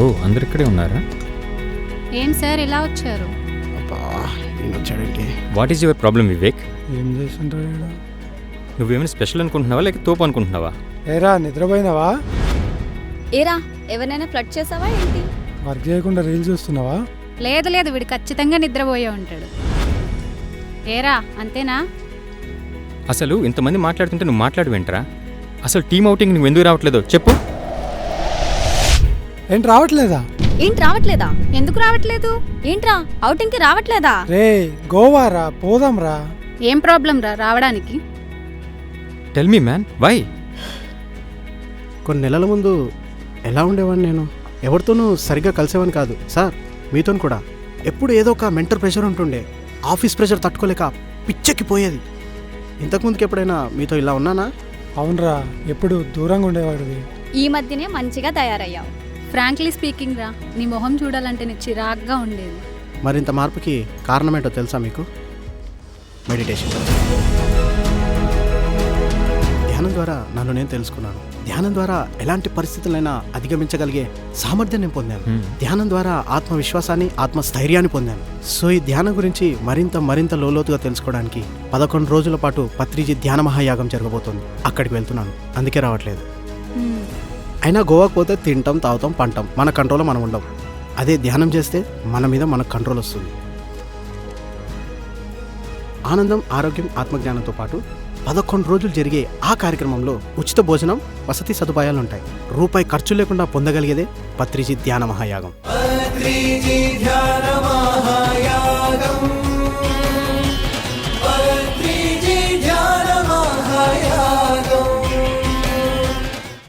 ఓ అందరు ఇక్కడే ఉన్నారా? ఏం సార్ ఇలా వచ్చారు? అబ్బా ఈయన what is your problem Vivek ఏం ఈడ? నువ్వేమైనా స్పెషల్ అనుకుంటున్నావా లేక తోపు అనుకుంటున్నావా? ఏరా నిద్రపోయినావా? ఏరా ఎవరినైనా ఫ్లడ్ చేసావా ఏంటి? వర్క్ చేయకుండా రీల్స్ చూస్తున్నావా? లేదు లేదు వీడు ఖచ్చితంగా నిద్రపోయే ఉంటాడు. ఏరా అంతేనా? అసలు ఇంతమంది మాట్లాడుతుంటే నువ్వు మాట్లాడు వెంటరా అసలు టీమ్ అవుటింగ్ నువ్వు ఎందుకు రావట్లేదో చెప్పు. ఏంటి రావట్లేదా? ఏంటి రావట్లేదా? ఎందుకు రావట్లేదు? ఏంట్రా? outing కి రావట్లేదా? రే గోవారా? పోదాంరా. ఏం ప్రాబ్లం రా? రావడానికి. టెల్ మీ మ్యాన్ వై కొన్ని నెలల ముందు ఎలా ఉండేవాడిని నేను? ఎవరితోనూ సరిగ్గా కలిసేవాని కాదు సార్. మీతో కూడా. ఎప్పుడు ఏదో ఒక మెంటల్ ప్రెషర్ ఉంటుండే. ఆఫీస్ ప్రెషర్ తట్టుకోలేక పిచ్చెక్కిపోయేది. ఇంతకుముందుకు ఎప్పుడైనా మీతో ఇలా ఉన్నానా? అవునరా ఎప్పుడు దూరంగా ఉండేవాడివి. ఈ మధ్యనే మంచిగా తయారయ్యావు. ఫ్రాంక్లీ స్పీకింగ్ రా నీ మొహం చూడాలంటే నీ చిరాగ్గా ఉండేది. మరింత మార్పుకి కారణమేంటో తెలుసా మీకు? మెడిటేషన్ ధ్యానం ద్వారా నన్ను నేను తెలుసుకున్నాను. ధ్యానం ద్వారా ఎలాంటి పరిస్థితులైనా అధిగమించగలిగే సామర్థ్యం నేను పొందాను. Hmm. ధ్యానం ద్వారా ఆత్మవిశ్వాసాన్ని ఆత్మస్థైర్యాన్ని పొందాను. సో ఈ ధ్యానం గురించి మరింత మరింత లోలోతుగా తెలుసుకోవడానికి పదకొండు రోజుల పాటు పత్రిజీ ధ్యాన మహాయాగం జరగబోతోంది. అక్కడికి వెళ్తున్నాను. అందుకే రావట్లేదు. హ్మ్. అయినా గోవాకు పోతే తింటాం తాగుతాం పంటాం. మన కంట్రోల్లో మనం ఉండం. అదే ధ్యానం చేస్తే మన మీద మనకు కంట్రోల్ వస్తుంది. ఆనందం ఆరోగ్యం ఆత్మజ్ఞానంతో పాటు పదకొండు రోజులు జరిగే ఆ కార్యక్రమంలో ఉచిత భోజనం వసతి సదుపాయాలు ఉంటాయి. రూపాయి ఖర్చు లేకుండా పొందగలిగేదే పత్రిజీ ధ్యాన మహాయాగం. ధ్యాన మహాయాగం.